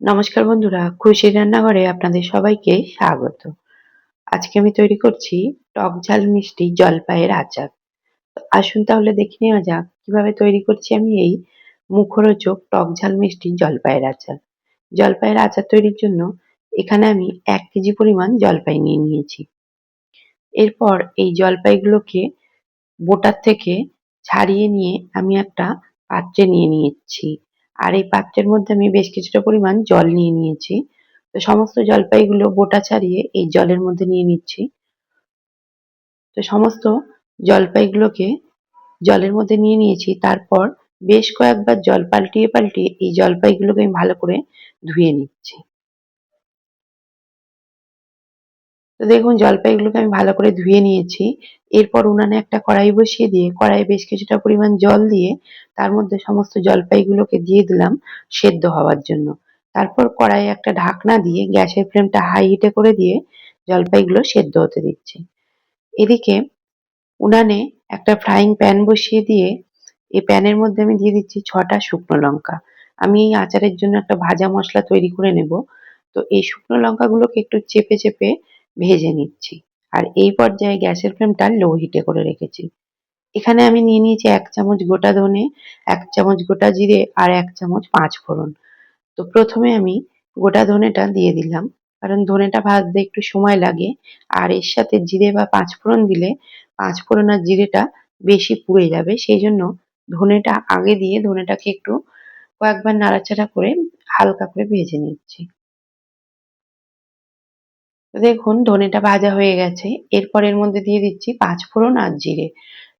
নমস্কার বন্ধুরা খুশি রান্নাঘরে আপনাদের সবাইকে স্বাগত। আজকে আমি তৈরি করছি টক ঝাল মিষ্টি জলপাইয়ের আচার। আসুন তাহলে দেখে নেওয়া যাক কীভাবে তৈরি করছি আমি এই মুখরোচক টক ঝাল মিষ্টি জলপাইয়ের আচার। জলপাইয়ের আচার তৈরির জন্য এখানে আমি এক কেজি পরিমাণ জলপাই নিয়ে নিয়েছি। এরপর এই জলপাইগুলোকে বোটার থেকে ছাড়িয়ে নিয়ে আমি একটা পাত্রে নিয়ে নিয়েছি আর এই পাত্রের মধ্যে আমি বেশ কিছুটা পরিমাণ জল নিয়ে নিয়েছি। তো সমস্ত জলপাইগুলো বোটা ছাড়িয়ে এই জলের মধ্যে নিয়ে নিচ্ছি। তো সমস্ত জলপাইগুলোকে জলের মধ্যে নিয়ে নিয়েছি। তারপর বেশ কয়েকবার জল পাল্টিয়ে পাল্টিয়ে এই জলপাইগুলোকে আমি ভালো করে ধুয়ে নিচ্ছি। তো দেখুন, জলপাইগুলোকে আমি ভালো করে ধুয়ে নিয়েছি। এরপর উনানে একটা কড়াই বসিয়ে দিয়ে, কড়াইয়ে বেশ কিছুটা পরিমাণ জল দিয়ে তার মধ্যে সমস্ত জলপাইগুলোকে দিয়ে দিলাম সেদ্ধ হওয়ার জন্য। তারপর কড়াইয়ে একটা ঢাকনা দিয়ে গ্যাসের ফ্লেমটা হাই হিটে করে দিয়ে জলপাইগুলো সেদ্ধ হতে দিচ্ছি। এদিকে উনানে একটা ফ্রাইং প্যান বসিয়ে দিয়ে এই প্যানের মধ্যে আমি দিয়ে দিচ্ছি ছটা শুকনো লঙ্কা। আমি এই আচারের জন্য একটা ভাজা মশলা তৈরি করে নেব। তো এই শুকনো লঙ্কাগুলোকে একটু চেপে চেপে ভেজে নিচ্ছি। আর এই পর্যায়ে গ্যাসের ফ্লেমটা লো হিটে করে রেখেছি। এখানে আমি নিয়ে নিয়েছি এক চামচ গোটা ধনে, এক চামচ গোটা জিরে আর এক চামচ পাঁচ ফোড়ন। তো প্রথমে আমি গোটা ধনেটা দিয়ে দিলাম, কারণ ধনেটা ভাজতে একটু সময় লাগে। আর এর সাথে জিরে বা পাঁচ ফোড়ন দিলে পাঁচ ফোড়ন আর জিরেটা বেশি পুড়ে যাবে। সেই জন্য ধনেটা আগে দিয়ে ধনেটাকে একটু কয়েকবার নাড়াচাড়া করে হালকা করে ভেজে নিচ্ছি। দেখুন, ধনেটা ভাজা হয়ে গেছে। এরপর এর মধ্যে দিয়ে দিচ্ছি পাঁচ ফোড়ন আর জিরে।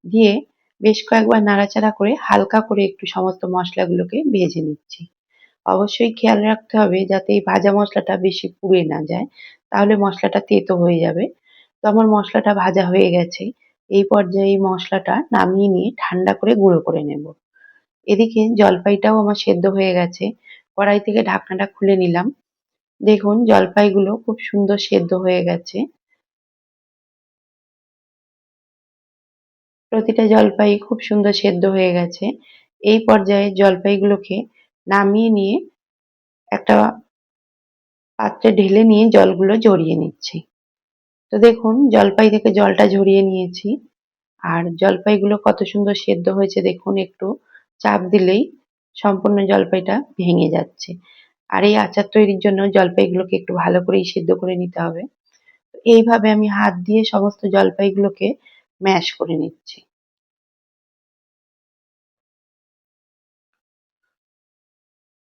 দিয়ে বেশ কয়েকবার নাড়াচাড়া করে হালকা করে একটু সমস্ত মশলাগুলোকে ভেজে নিচ্ছি। অবশ্যই খেয়াল রাখতে হবে যাতে এই ভাজা মশলাটা বেশি পুড়ে না যায়, তাহলে মশলাটা তেতো হয়ে যাবে। তো আমার মশলাটা ভাজা হয়ে গেছে। এই পর্যায়ে এই মশলাটা নামিয়ে নিয়ে ঠান্ডা করে গুঁড়ো করে নেব। এদিকে জলপাইটাও আমার সেদ্ধ হয়ে গেছে। কড়াই থেকে ঢাকনাটা খুলে নিলাম। দেখুন, জলপাইগুলো খুব সুন্দর সেদ্ধ হয়ে গেছে। প্রতিটা জলপাই খুব সুন্দর সেদ্ধ হয়ে গেছে। এই পর্যায়ে জলপাইগুলোকে নামিয়ে নিয়ে একটা পাত্রে ঢেলে নিয়ে জলগুলো জড়িয়ে নিচ্ছি। তো দেখুন, জলপাই থেকে জলটা ঝরিয়ে নিয়েছি। আর জলপাইগুলো কত সুন্দর সেদ্ধ হয়েছে দেখুন, একটু চাপ দিলেই সম্পূর্ণ জলপাইটা ভেঙে যাচ্ছে। আর এই আচার তৈরির জন্য জলপাইগুলোকে একটু ভালো করেই সিদ্ধ করে নিতে হবে। এইভাবে আমি হাত দিয়ে সমস্ত জলপাইগুলোকে ম্যাশ করে নিচ্ছি।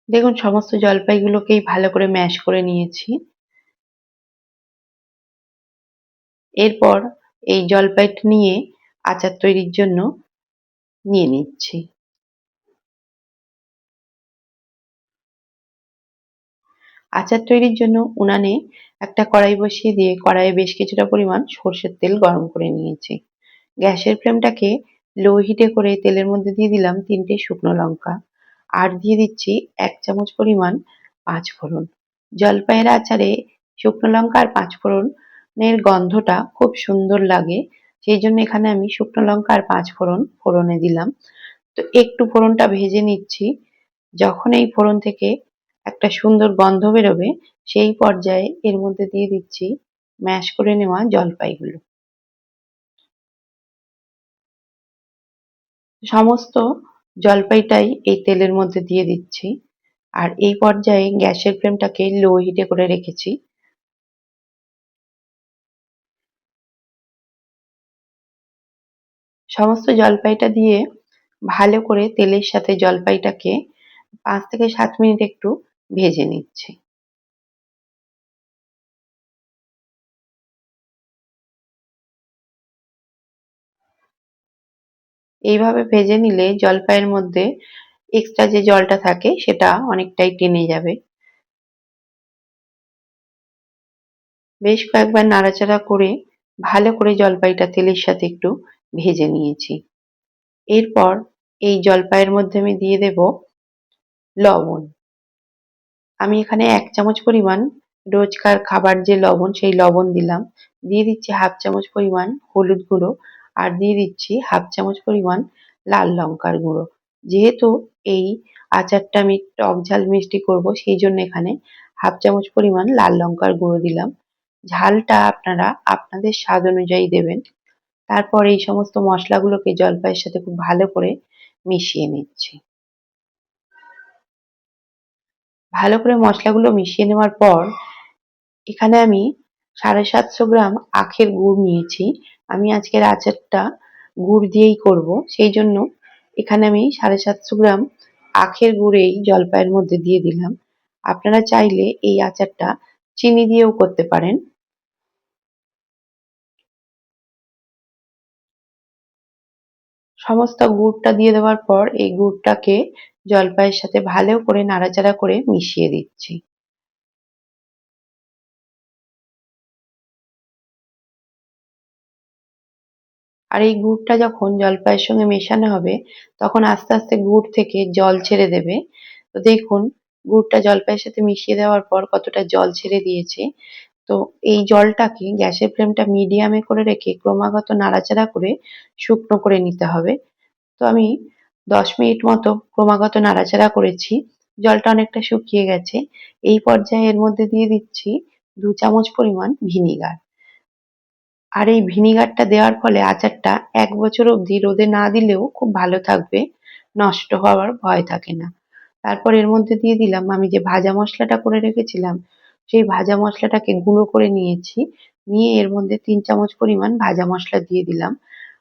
দেখুন, সমস্ত জলপাইগুলোকেই ভালো করে ম্যাশ করে নিয়েছি। এরপর এই জলপাইটা নিয়ে আচার তৈরির জন্য নিয়ে নিচ্ছি। আচার তৈরির জন্য উনানে একটা কড়াই বসিয়ে দিয়ে কড়াইয়ে বেশ কিছুটা পরিমাণ সর্ষের তেল গরম করে নিয়েছি। গ্যাসের ফ্লেমটাকে লো হিটে করে তেলের মধ্যে দিয়ে দিলাম তিনটে শুকনো লঙ্কা। আর দিয়ে দিচ্ছি এক চামচ পরিমাণ পাঁচ ফোড়ন। জলপাইয়ের আচারে শুকনো লঙ্কা আর পাঁচ ফোড়নের গন্ধটা খুব সুন্দর লাগে, সেই জন্য এখানে আমি শুকনো লঙ্কা আর পাঁচ ফোড়ন ফোড়নে দিলাম। তো একটু ফোড়নটা ভেজে নিচ্ছি। যখন এই ফোড়ন থেকে একটা সুন্দর গন্ধ বেরোবে, সেই পর্যায়ে এর মধ্যে দিয়ে দিচ্ছি ম্যাশ করে নেওয়া জলপাইগুলো। সমস্ত জলপাইটাই এই তেলের মধ্যে দিয়ে দিচ্ছি। আর এই পর্যায়ে গ্যাসের ফ্লেমটাকে লো হিটে করে রেখেছি। সমস্ত জলপাইটা দিয়ে ভালো করে তেলের সাথে জলপাইটাকে পাঁচ থেকে সাত মিনিট একটু ভেজে নিচ্ছি। এইভাবে ভেজে নিলে জলপাইয়ের মধ্যে এক্সট্রা যে জলটা থাকে, সেটা অনেকটাই টেনে যাবে। বেশ কয়েকবার নাড়াচাড়া করে ভালো করে জলপাইটা তেলের সাথে একটু ভেজে নিয়েছি। এরপর এই জলপাইয়ের মধ্যে আমি দিয়ে দেব লবণ। আমি এখানে এক চামচ পরিমাণ রোজকার খাবার যে লবণ, সেই লবণ দিলাম। দিয়ে দিচ্ছি হাফ চামচ পরিমাণ হলুদ গুঁড়ো আর দিয়ে দিচ্ছি হাফ চামচ পরিমাণ লাল লঙ্কার গুঁড়ো। যেহেতু এই আচারটা আমি টক ঝাল মিষ্টি করব, সেই জন্য এখানে হাফ চামচ পরিমাণ লাল লঙ্কার গুঁড়ো দিলাম। ঝালটা আপনারা আপনাদের স্বাদ অনুযায়ী দেবেন। তারপর এই সমস্ত মশলাগুলোকে জলপাইয়ের সাথে খুব ভালো করে মিশিয়ে নিচ্ছি। ভালো করে মশলাগুলো মিশিয়ে নেওয়ার পর, এখানে আমি সাড়ে সাতশো গ্রাম আখের গুড় নিয়েছি। আমি আজকের আচারটা গুড় দিয়েই করব। সেই জন্য এখানে আমি সাড়ে সাতশো গ্রাম আখের গুড় এই জলপাইয়ের মধ্যে দিয়ে দিলাম। আপনারা চাইলে এই আচারটা চিনি দিয়েও করতে পারেন। সমস্ত গুড়টা দিয়ে দেওয়ার পর এই গুড়টাকে জলপাইয়ের সাথে ভালো করে নাড়াচাড়া করে মিশিয়ে দিচ্ছি। আর এই গুড়টা যখন জলপাইয়ের সঙ্গে মেশানো হবে, তখন আস্তে আস্তে গুড় থেকে জল ছেড়ে দেবে। তো দেখুন, গুড়টা জলপাইয়ের সাথে মিশিয়ে দেওয়ার পর কতটা জল ছেড়ে দিয়েছে। তো এই জলটাকে গ্যাসের ফ্লেমটা মিডিয়ামে করে রেখে ক্রমাগত নাড়াচাড়া করে শুকনো করে নিতে হবে। তো আমি দশ মিনিট মতো ক্রমাগত নাড়াচাড়া করেছি। জলটা অনেকটা শুকিয়ে গেছে। এই পর্যায়ে এর মধ্যে দিয়ে দিচ্ছি দু চামচ পরিমাণ ভিনিগার। আর এই ভিনিগারটা দেওয়ার ফলে আচারটা এক বছর অবধি রোদে না দিলেও খুব ভালো থাকবে, নষ্ট হওয়ার ভয় থাকে না। তারপর এর মধ্যে দিয়ে দিলাম আমি যে ভাজা মশলাটা করে রেখেছিলাম, সেই ভাজা মশলাটাকে গুঁড়ো করে নিয়েছি। নিয়ে এর মধ্যে তিন চামচ পরিমাণ ভাজা মশলা দিয়ে দিলাম।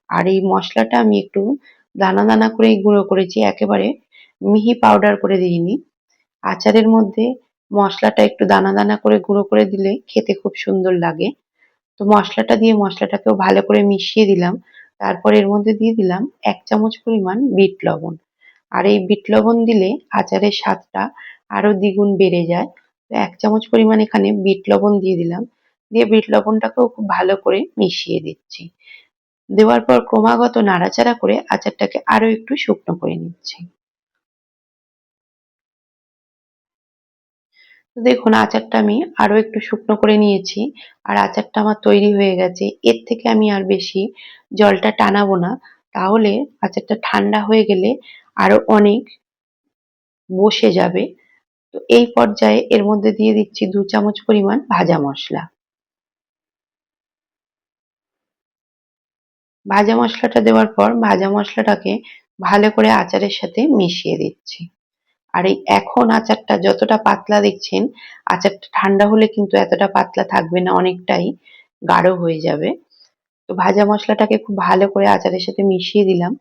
আর এই মশলাটা আমি একটু দানা দানা করেই গুঁড়ো করেছি একেবারে। মিহি পাউডার করে দিইনি। আচারের মধ্যে মশলাটা একটু দানা দানা করে গুঁড়ো করে দিলে খেতে খুব সুন্দর লাগে। তো মশলাটা দিয়ে মশলাটাকেও ভালো করে মিশিয়ে দিলাম। তারপর এর মধ্যে দিয়ে দিলাম এক চামচ পরিমাণ বিট লবণ। আর এই বিট লবণ দিলে আচারের স্বাদটা আরও দ্বিগুণ বেড়ে যায়। তো এক চামচ পরিমাণ এখানে বিট লবণ দিয়ে দিলাম। দিয়ে বিট লবণটাকেও খুব ভালো করে মিশিয়ে দিচ্ছি। দেওয়ার পর ক্রমাগত নাড়াচাড়া করে আচারটাকে আরও একটু শুকনো করে নিচ্ছি। দেখুন, আচারটা আমি আরও একটু শুকনো করে নিয়েছি আর আচারটা আমার তৈরি হয়ে গেছে। এর থেকে আমি আর বেশি জলটা টানাবো না। তাহলে আচারটা ঠান্ডা হয়ে গেলে আরও অনেক বসে যাবে। তো এই পর্যায়ে এর মধ্যে দিয়ে দিচ্ছি দু চামচ পরিমাণ ভাজা মশলা। ভাজা মশলাটা দেওয়ার পর ভাজা মশলাটাকে ভালো করে আচারের সাথে মিশিয়ে দিচ্ছি। আর এই এখন আচারটা যতটা পাতলা দেখছেন, আচারটা ঠান্ডা হলে কিন্তু এতটা পাতলা থাকবে না, অনেকটাই গাঢ় হয়ে যাবে। তো ভাজা মশলাটাকে খুব ভালো করে আচারের সাথে মিশিয়ে দিলাম।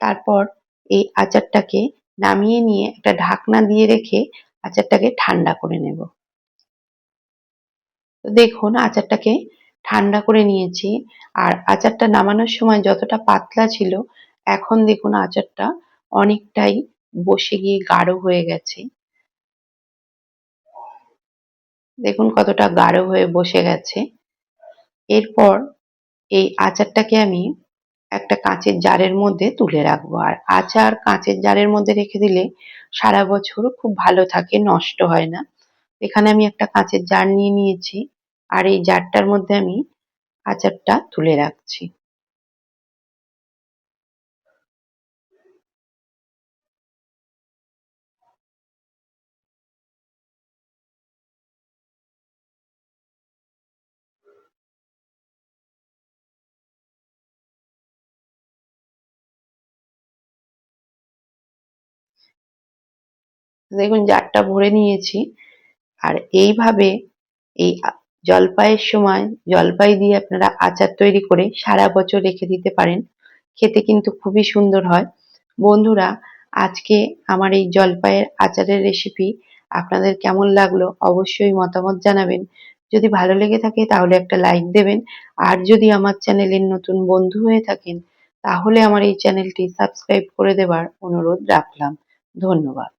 তারপর এই আচারটাকে নামিয়ে নিয়ে একটা ঢাকনা দিয়ে রেখে আচারটাকে ঠান্ডা করে নেব। দেখুন, আচারটাকে ঠান্ডা করে নিয়েছি। আর আচারটা নামানোর সময় যতটা পাতলা ছিল, এখন দেখুন আচারটা অনেকটাই বসে গিয়ে গাঢ় হয়ে গেছে। দেখুন কতটা গাঢ় হয়ে বসে গেছে। এরপর এই আচারটাকে আমি একটা কাঁচের জারের মধ্যে তুলে রাখব। আর আচার কাঁচের জারের মধ্যে রেখে দিলে সারা বছর খুব ভালো থাকে, নষ্ট হয় না। এখানে আমি একটা কাঁচের জার নিয়ে নিয়েছি। আর এই জারটার মধ্যে আমি আচারটা তুলে রাখছি। দেখুন, জারটা ভরে নিয়েছি। আর এইভাবে এই জলপাইয়ের সময় জলপাই দিয়ে আপনারা আচার তৈরি করে সারা বছর রেখে দিতে পারেন। খেতে কিন্তু খুবই সুন্দর হয়। বন্ধুরা, আজকে আমার এই জলপাইয়ের আচারের রেসিপি আপনাদের কেমন লাগল অবশ্যই মতামত জানাবেন। যদি ভালো লেগে থাকে তাহলে একটা লাইক দেবেন। আর যদি আমার চ্যানেলের নতুন বন্ধু হয়ে থাকেন তাহলে আমার এই চ্যানেলটি সাবস্ক্রাইব করে দেবার অনুরোধ রাখলাম। ধন্যবাদ।